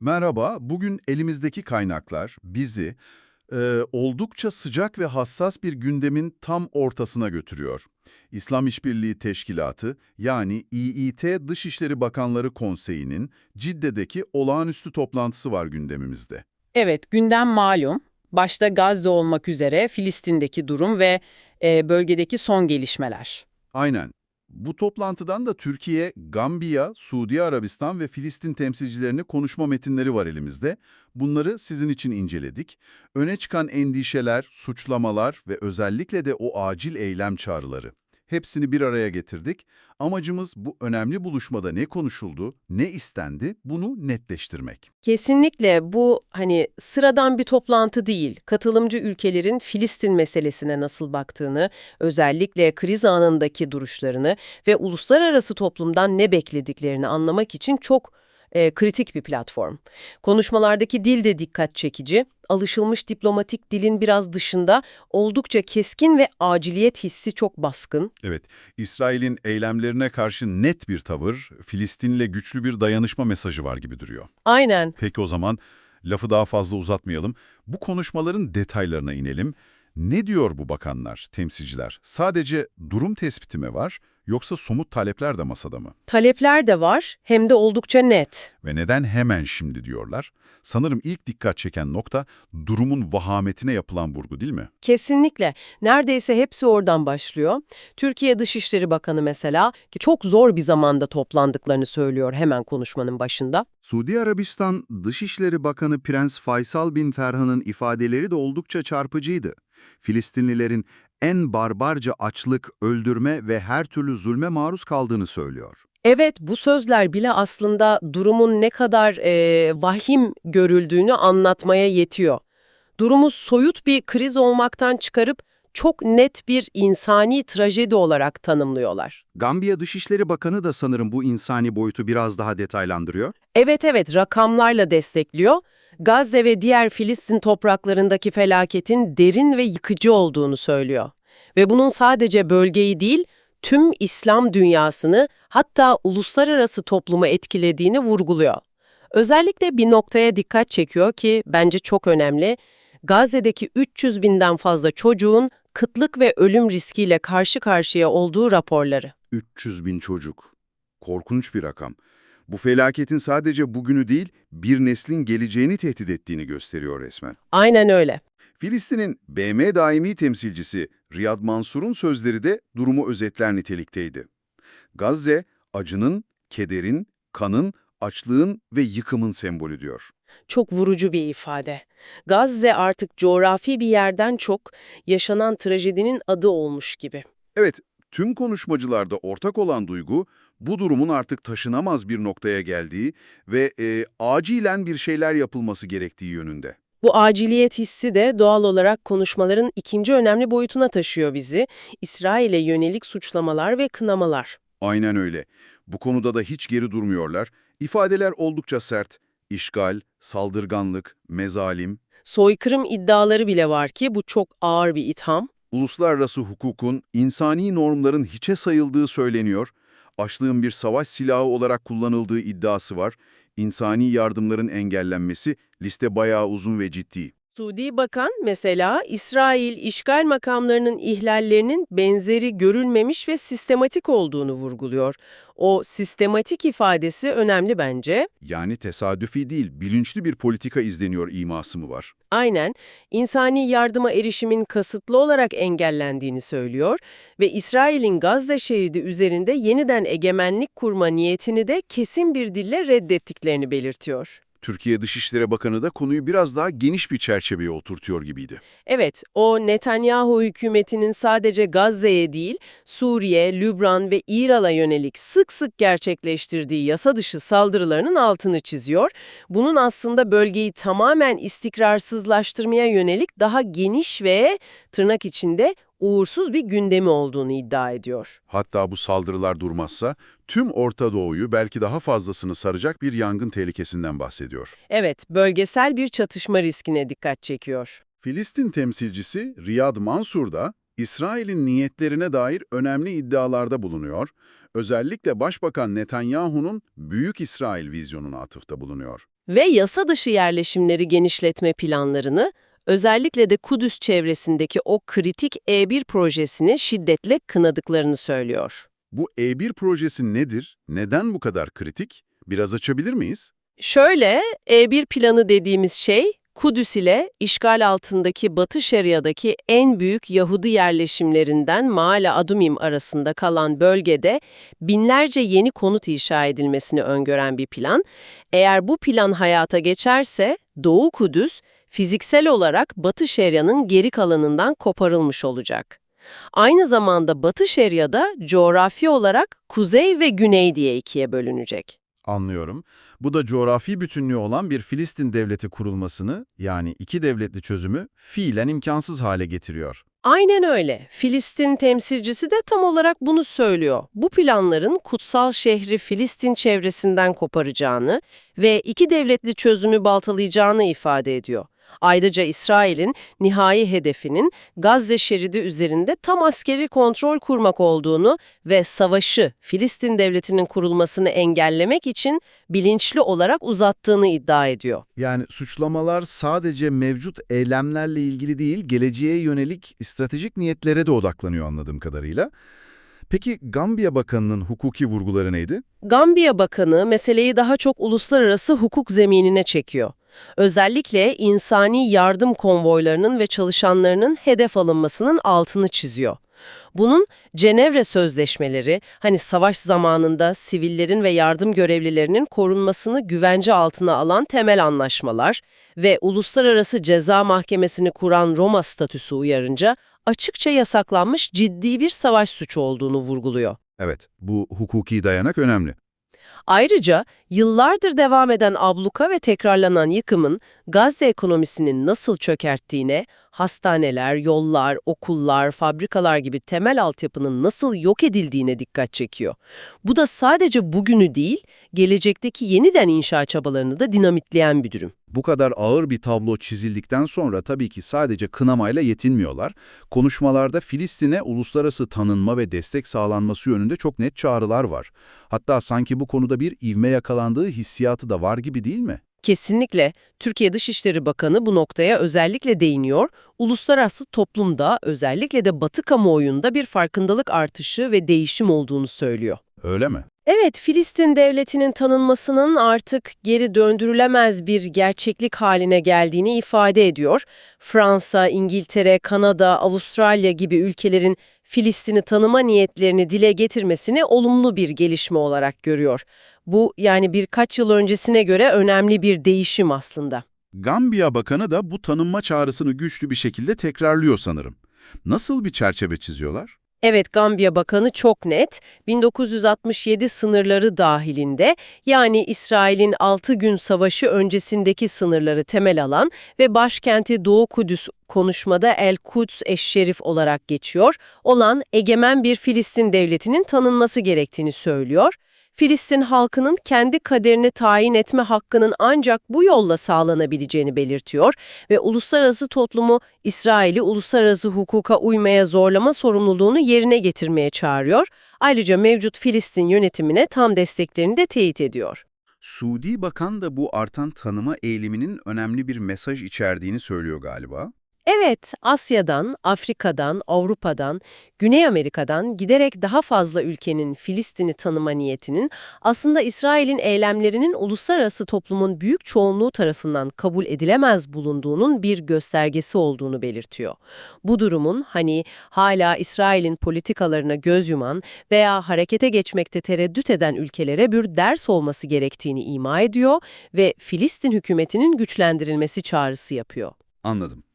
Merhaba, bugün elimizdeki kaynaklar bizi e, oldukça sıcak ve hassas bir gündemin tam ortasına götürüyor. İslam İşbirliği Teşkilatı yani İİT Dışişleri Bakanları Konseyi'nin Cidde'deki olağanüstü toplantısı var gündemimizde. Evet, gündem malum. Başta Gazze olmak üzere Filistin'deki durum ve e, bölgedeki son gelişmeler. Aynen. Bu toplantıdan da Türkiye, Gambiya, Suudi Arabistan ve Filistin temsilcilerini konuşma metinleri var elimizde. Bunları sizin için inceledik. Öne çıkan endişeler, suçlamalar ve özellikle de o acil eylem çağrıları. Hepsini bir araya getirdik. Amacımız bu önemli buluşmada ne konuşuldu, ne istendi bunu netleştirmek. Kesinlikle bu hani sıradan bir toplantı değil. Katılımcı ülkelerin Filistin meselesine nasıl baktığını, özellikle kriz anındaki duruşlarını ve uluslararası toplumdan ne beklediklerini anlamak için çok e, kritik bir platform. Konuşmalardaki dil de dikkat çekici. Alışılmış diplomatik dilin biraz dışında oldukça keskin ve aciliyet hissi çok baskın. Evet, İsrail'in eylemlerine karşı net bir tavır, Filistin'le güçlü bir dayanışma mesajı var gibi duruyor. Aynen. Peki o zaman lafı daha fazla uzatmayalım. Bu konuşmaların detaylarına inelim. Ne diyor bu bakanlar, temsilciler? Sadece durum tespiti mi var yoksa somut talepler de masada mı? Talepler de var hem de oldukça net. Ve neden hemen şimdi diyorlar? Sanırım ilk dikkat çeken nokta durumun vahametine yapılan vurgu değil mi? Kesinlikle. Neredeyse hepsi oradan başlıyor. Türkiye Dışişleri Bakanı mesela ki çok zor bir zamanda toplandıklarını söylüyor hemen konuşmanın başında. Suudi Arabistan Dışişleri Bakanı Prens Faysal bin Ferhan'ın ifadeleri de oldukça çarpıcıydı. Filistinlilerin en barbarca açlık, öldürme ve her türlü zulme maruz kaldığını söylüyor. Evet bu sözler bile aslında durumun ne kadar eee, vahim görüldüğünü anlatmaya yetiyor. Durumu soyut bir kriz olmaktan çıkarıp çok net bir insani trajedi olarak tanımlıyorlar. Gambiya Dışişleri Bakanı da sanırım bu insani boyutu biraz daha detaylandırıyor. Evet evet rakamlarla destekliyor. Gazze ve diğer Filistin topraklarındaki felaketin derin ve yıkıcı olduğunu söylüyor. Ve bunun sadece bölgeyi değil, tüm İslam dünyasını hatta uluslararası toplumu etkilediğini vurguluyor. Özellikle bir noktaya dikkat çekiyor ki bence çok önemli. Gazze'deki 300 binden fazla çocuğun kıtlık ve ölüm riskiyle karşı karşıya olduğu raporları. 300 bin çocuk. Korkunç bir rakam. Bu felaketin sadece bugünü değil, bir neslin geleceğini tehdit ettiğini gösteriyor resmen. Aynen öyle. Filistin'in BM daimi temsilcisi Riyad Mansur'un sözleri de durumu özetler nitelikteydi. Gazze, acının, kederin, kanın, açlığın ve yıkımın sembolü diyor. Çok vurucu bir ifade. Gazze artık coğrafi bir yerden çok yaşanan trajedinin adı olmuş gibi. Evet, tüm konuşmacılarda ortak olan duygu, bu durumun artık taşınamaz bir noktaya geldiği ve e, acilen bir şeyler yapılması gerektiği yönünde. Bu aciliyet hissi de doğal olarak konuşmaların ikinci önemli boyutuna taşıyor bizi. İsrail'e yönelik suçlamalar ve kınamalar. Aynen öyle. Bu konuda da hiç geri durmuyorlar. İfadeler oldukça sert. İşgal, saldırganlık, mezalim, Soykırım iddiaları bile var ki bu çok ağır bir itham. uluslararası hukukun, insani normların hiçe sayıldığı söyleniyor. Açlığın bir savaş silahı olarak kullanıldığı iddiası var. İnsani yardımların engellenmesi liste bayağı uzun ve ciddi. Suudi Bakan mesela İsrail işgal makamlarının ihlallerinin benzeri görülmemiş ve sistematik olduğunu vurguluyor. O sistematik ifadesi önemli bence. Yani tesadüfi değil, bilinçli bir politika izleniyor iması mı var? Aynen, insani yardıma erişimin kasıtlı olarak engellendiğini söylüyor ve İsrail'in Gazze şeridi üzerinde yeniden egemenlik kurma niyetini de kesin bir dille reddettiklerini belirtiyor. Türkiye Dışişleri Bakanı da konuyu biraz daha geniş bir çerçeveye oturtuyor gibiydi. Evet, o Netanyahu hükümetinin sadece Gazze'ye değil, Suriye, Lübnan ve İran'a yönelik sık sık gerçekleştirdiği yasa dışı saldırılarının altını çiziyor. Bunun aslında bölgeyi tamamen istikrarsızlaştırmaya yönelik daha geniş ve tırnak içinde uğursuz bir gündemi olduğunu iddia ediyor. Hatta bu saldırılar durmazsa tüm Orta Doğu'yu belki daha fazlasını saracak bir yangın tehlikesinden bahsediyor. Evet, bölgesel bir çatışma riskine dikkat çekiyor. Filistin temsilcisi Riyad Mansur da İsrail'in niyetlerine dair önemli iddialarda bulunuyor. Özellikle Başbakan Netanyahu'nun Büyük İsrail vizyonuna atıfta bulunuyor. Ve yasa dışı yerleşimleri genişletme planlarını, özellikle de Kudüs çevresindeki o kritik E1 projesini şiddetle kınadıklarını söylüyor. Bu E1 projesi nedir? Neden bu kadar kritik? Biraz açabilir miyiz? Şöyle, E1 planı dediğimiz şey, Kudüs ile işgal altındaki Batı Şeria'daki en büyük Yahudi yerleşimlerinden Maale Adumim arasında kalan bölgede binlerce yeni konut inşa edilmesini öngören bir plan. Eğer bu plan hayata geçerse Doğu Kudüs fiziksel olarak Batı Şeria'nın geri kalanından koparılmış olacak. Aynı zamanda Batı Şeria'da coğrafi olarak kuzey ve güney diye ikiye bölünecek. Anlıyorum. Bu da coğrafi bütünlüğü olan bir Filistin devleti kurulmasını, yani iki devletli çözümü fiilen imkansız hale getiriyor. Aynen öyle. Filistin temsilcisi de tam olarak bunu söylüyor. Bu planların kutsal şehri Filistin çevresinden koparacağını ve iki devletli çözümü baltalayacağını ifade ediyor. Ayrıca İsrail'in nihai hedefinin Gazze şeridi üzerinde tam askeri kontrol kurmak olduğunu ve savaşı Filistin devletinin kurulmasını engellemek için bilinçli olarak uzattığını iddia ediyor. Yani suçlamalar sadece mevcut eylemlerle ilgili değil, geleceğe yönelik stratejik niyetlere de odaklanıyor anladığım kadarıyla. Peki Gambiya Bakanı'nın hukuki vurguları neydi? Gambiya Bakanı meseleyi daha çok uluslararası hukuk zeminine çekiyor. Özellikle insani yardım konvoylarının ve çalışanlarının hedef alınmasının altını çiziyor. Bunun Cenevre Sözleşmeleri, hani savaş zamanında sivillerin ve yardım görevlilerinin korunmasını güvence altına alan temel anlaşmalar ve Uluslararası Ceza Mahkemesi'ni kuran Roma statüsü uyarınca açıkça yasaklanmış ciddi bir savaş suçu olduğunu vurguluyor. Evet, bu hukuki dayanak önemli. Ayrıca yıllardır devam eden abluka ve tekrarlanan yıkımın Gazze ekonomisinin nasıl çökerttiğine, hastaneler, yollar, okullar, fabrikalar gibi temel altyapının nasıl yok edildiğine dikkat çekiyor. Bu da sadece bugünü değil, gelecekteki yeniden inşa çabalarını da dinamitleyen bir durum. Bu kadar ağır bir tablo çizildikten sonra tabii ki sadece kınamayla yetinmiyorlar. Konuşmalarda Filistin'e uluslararası tanınma ve destek sağlanması yönünde çok net çağrılar var. Hatta sanki bu konuda bir ivme yakalandığı hissiyatı da var gibi değil mi? Kesinlikle Türkiye Dışişleri Bakanı bu noktaya özellikle değiniyor. Uluslararası toplumda özellikle de Batı kamuoyunda bir farkındalık artışı ve değişim olduğunu söylüyor. Öyle mi? Evet, Filistin devletinin tanınmasının artık geri döndürülemez bir gerçeklik haline geldiğini ifade ediyor. Fransa, İngiltere, Kanada, Avustralya gibi ülkelerin Filistin'i tanıma niyetlerini dile getirmesini olumlu bir gelişme olarak görüyor. Bu yani birkaç yıl öncesine göre önemli bir değişim aslında. Gambiya Bakanı da bu tanınma çağrısını güçlü bir şekilde tekrarlıyor sanırım. Nasıl bir çerçeve çiziyorlar? Evet, Gambiya Bakanı çok net, 1967 sınırları dahilinde yani İsrail'in 6 gün savaşı öncesindeki sınırları temel alan ve başkenti Doğu Kudüs konuşmada El Kuds Eşşerif olarak geçiyor, olan egemen bir Filistin devletinin tanınması gerektiğini söylüyor. Filistin halkının kendi kaderini tayin etme hakkının ancak bu yolla sağlanabileceğini belirtiyor ve uluslararası toplumu İsrail'i uluslararası hukuka uymaya zorlama sorumluluğunu yerine getirmeye çağırıyor. Ayrıca mevcut Filistin yönetimine tam desteklerini de teyit ediyor. Suudi Bakan da bu artan tanıma eğiliminin önemli bir mesaj içerdiğini söylüyor galiba. Evet, Asya'dan, Afrika'dan, Avrupa'dan, Güney Amerika'dan giderek daha fazla ülkenin Filistin'i tanıma niyetinin aslında İsrail'in eylemlerinin uluslararası toplumun büyük çoğunluğu tarafından kabul edilemez bulunduğunun bir göstergesi olduğunu belirtiyor. Bu durumun hani hala İsrail'in politikalarına göz yuman veya harekete geçmekte tereddüt eden ülkelere bir ders olması gerektiğini ima ediyor ve Filistin hükümetinin güçlendirilmesi çağrısı yapıyor. Anladım.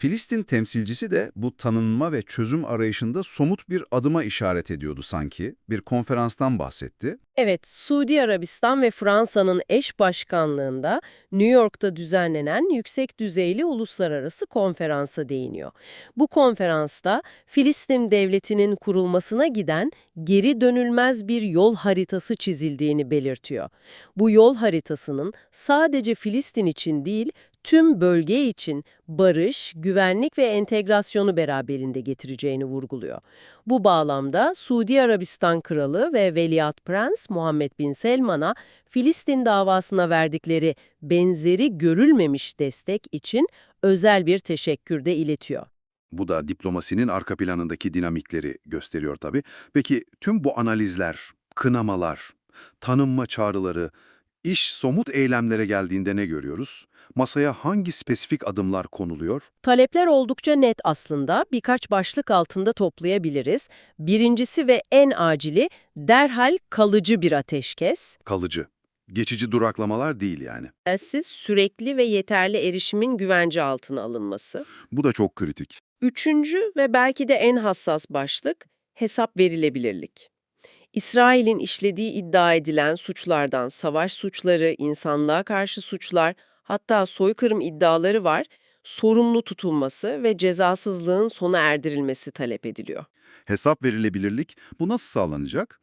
Filistin temsilcisi de bu tanınma ve çözüm arayışında somut bir adıma işaret ediyordu sanki. Bir konferanstan bahsetti. Evet, Suudi Arabistan ve Fransa'nın eş başkanlığında New York'ta düzenlenen yüksek düzeyli uluslararası konferansa değiniyor. Bu konferansta Filistin devletinin kurulmasına giden geri dönülmez bir yol haritası çizildiğini belirtiyor. Bu yol haritasının sadece Filistin için değil, tüm bölge için barış, güven güvenlik ve entegrasyonu beraberinde getireceğini vurguluyor. Bu bağlamda Suudi Arabistan Kralı ve Veliaht Prens Muhammed Bin Selman'a Filistin davasına verdikleri benzeri görülmemiş destek için özel bir teşekkür de iletiyor. Bu da diplomasinin arka planındaki dinamikleri gösteriyor tabii. Peki tüm bu analizler, kınamalar, tanınma çağrıları, iş somut eylemlere geldiğinde ne görüyoruz? Masaya hangi spesifik adımlar konuluyor? Talepler oldukça net aslında. Birkaç başlık altında toplayabiliriz. Birincisi ve en acili derhal kalıcı bir ateşkes. Kalıcı. Geçici duraklamalar değil yani. Siz sürekli ve yeterli erişimin güvence altına alınması. Bu da çok kritik. Üçüncü ve belki de en hassas başlık hesap verilebilirlik. İsrail'in işlediği iddia edilen suçlardan savaş suçları, insanlığa karşı suçlar, hatta soykırım iddiaları var, sorumlu tutulması ve cezasızlığın sona erdirilmesi talep ediliyor. Hesap verilebilirlik bu nasıl sağlanacak?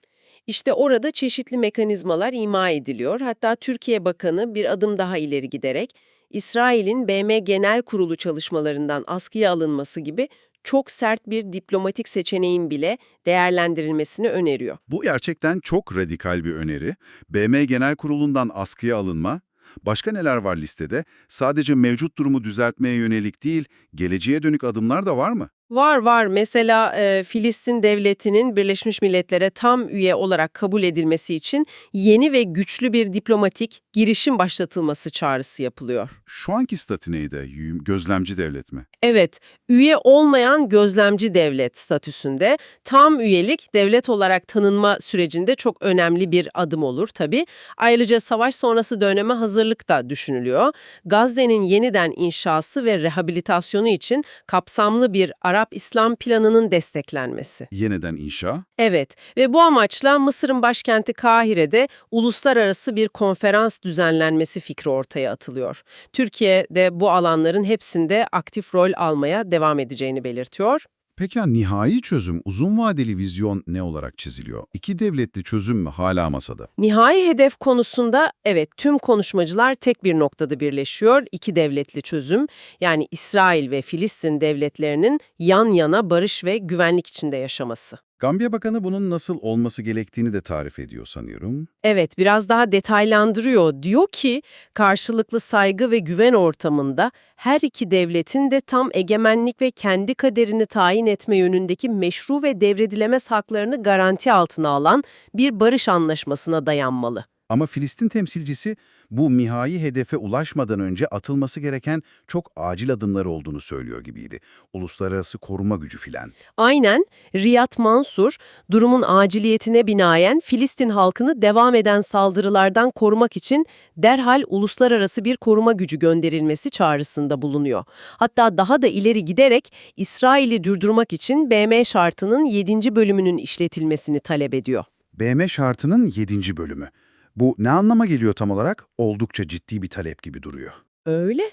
İşte orada çeşitli mekanizmalar ima ediliyor. Hatta Türkiye Bakanı bir adım daha ileri giderek İsrail'in BM Genel Kurulu çalışmalarından askıya alınması gibi çok sert bir diplomatik seçeneğin bile değerlendirilmesini öneriyor. Bu gerçekten çok radikal bir öneri. BM Genel Kurulu'ndan askıya alınma. Başka neler var listede? Sadece mevcut durumu düzeltmeye yönelik değil, geleceğe dönük adımlar da var mı? Var var. Mesela e, Filistin devletinin Birleşmiş Milletler'e tam üye olarak kabul edilmesi için yeni ve güçlü bir diplomatik girişim başlatılması çağrısı yapılıyor. Şu anki statü neydi? Gözlemci devlet mi? Evet, üye olmayan gözlemci devlet statüsünde tam üyelik devlet olarak tanınma sürecinde çok önemli bir adım olur tabii. Ayrıca savaş sonrası döneme hazırlık da düşünülüyor. Gazze'nin yeniden inşası ve rehabilitasyonu için kapsamlı bir Arap-İslam planının desteklenmesi. Yeniden inşa. Evet ve bu amaçla Mısır'ın başkenti Kahire'de uluslararası bir konferans düzenlenmesi fikri ortaya atılıyor. Türkiye de bu alanların hepsinde aktif rol almaya devam edeceğini belirtiyor. Peki ya nihai çözüm, uzun vadeli vizyon ne olarak çiziliyor? İki devletli çözüm mü hala masada? Nihai hedef konusunda evet tüm konuşmacılar tek bir noktada birleşiyor. İki devletli çözüm yani İsrail ve Filistin devletlerinin yan yana barış ve güvenlik içinde yaşaması. Gambiya Bakanı bunun nasıl olması gerektiğini de tarif ediyor sanıyorum. Evet, biraz daha detaylandırıyor. Diyor ki, karşılıklı saygı ve güven ortamında her iki devletin de tam egemenlik ve kendi kaderini tayin etme yönündeki meşru ve devredilemez haklarını garanti altına alan bir barış anlaşmasına dayanmalı. Ama Filistin temsilcisi bu nihai hedefe ulaşmadan önce atılması gereken çok acil adımlar olduğunu söylüyor gibiydi. Uluslararası koruma gücü filan. Aynen, Riyad Mansur, durumun aciliyetine binaen Filistin halkını devam eden saldırılardan korumak için derhal uluslararası bir koruma gücü gönderilmesi çağrısında bulunuyor. Hatta daha da ileri giderek İsrail'i durdurmak için BM şartının 7. bölümünün işletilmesini talep ediyor. BM şartının 7. bölümü. Bu ne anlama geliyor tam olarak? Oldukça ciddi bir talep gibi duruyor. Öyle.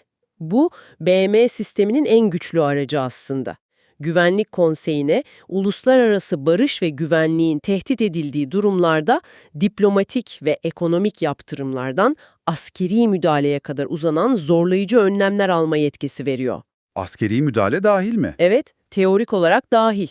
Bu BM sisteminin en güçlü aracı aslında. Güvenlik Konseyi'ne uluslararası barış ve güvenliğin tehdit edildiği durumlarda diplomatik ve ekonomik yaptırımlardan askeri müdahaleye kadar uzanan zorlayıcı önlemler alma yetkisi veriyor. Askeri müdahale dahil mi? Evet, teorik olarak dahil.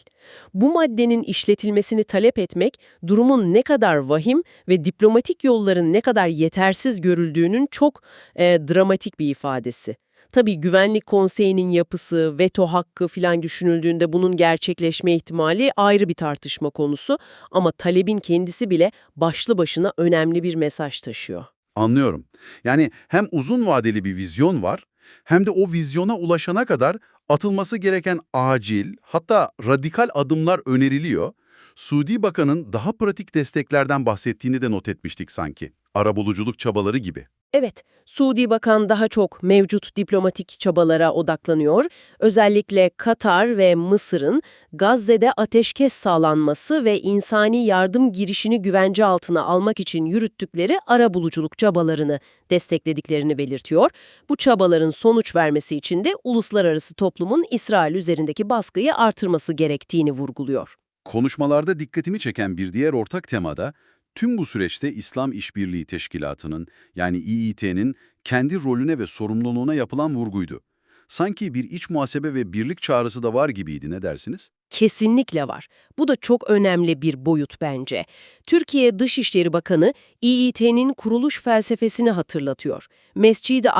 Bu maddenin işletilmesini talep etmek, durumun ne kadar vahim ve diplomatik yolların ne kadar yetersiz görüldüğünün çok e, dramatik bir ifadesi. Tabii Güvenlik Konseyi'nin yapısı, veto hakkı filan düşünüldüğünde bunun gerçekleşme ihtimali ayrı bir tartışma konusu ama talebin kendisi bile başlı başına önemli bir mesaj taşıyor. Anlıyorum. Yani hem uzun vadeli bir vizyon var, hem de o vizyona ulaşana kadar atılması gereken acil, hatta radikal adımlar öneriliyor. Suudi Bakan'ın daha pratik desteklerden bahsettiğini de not etmiştik sanki. Arabuluculuk çabaları gibi. Evet, Suudi Bakan daha çok mevcut diplomatik çabalara odaklanıyor. Özellikle Katar ve Mısır'ın Gazze'de ateşkes sağlanması ve insani yardım girişini güvence altına almak için yürüttükleri arabuluculuk çabalarını desteklediklerini belirtiyor. Bu çabaların sonuç vermesi için de uluslararası toplumun İsrail üzerindeki baskıyı artırması gerektiğini vurguluyor. Konuşmalarda dikkatimi çeken bir diğer ortak temada, tüm bu süreçte İslam İşbirliği Teşkilatı'nın yani İİT'nin kendi rolüne ve sorumluluğuna yapılan vurguydu. Sanki bir iç muhasebe ve birlik çağrısı da var gibiydi, ne dersiniz? Kesinlikle var. Bu da çok önemli bir boyut bence. Türkiye Dışişleri Bakanı İİT'nin kuruluş felsefesini hatırlatıyor. Mescid-i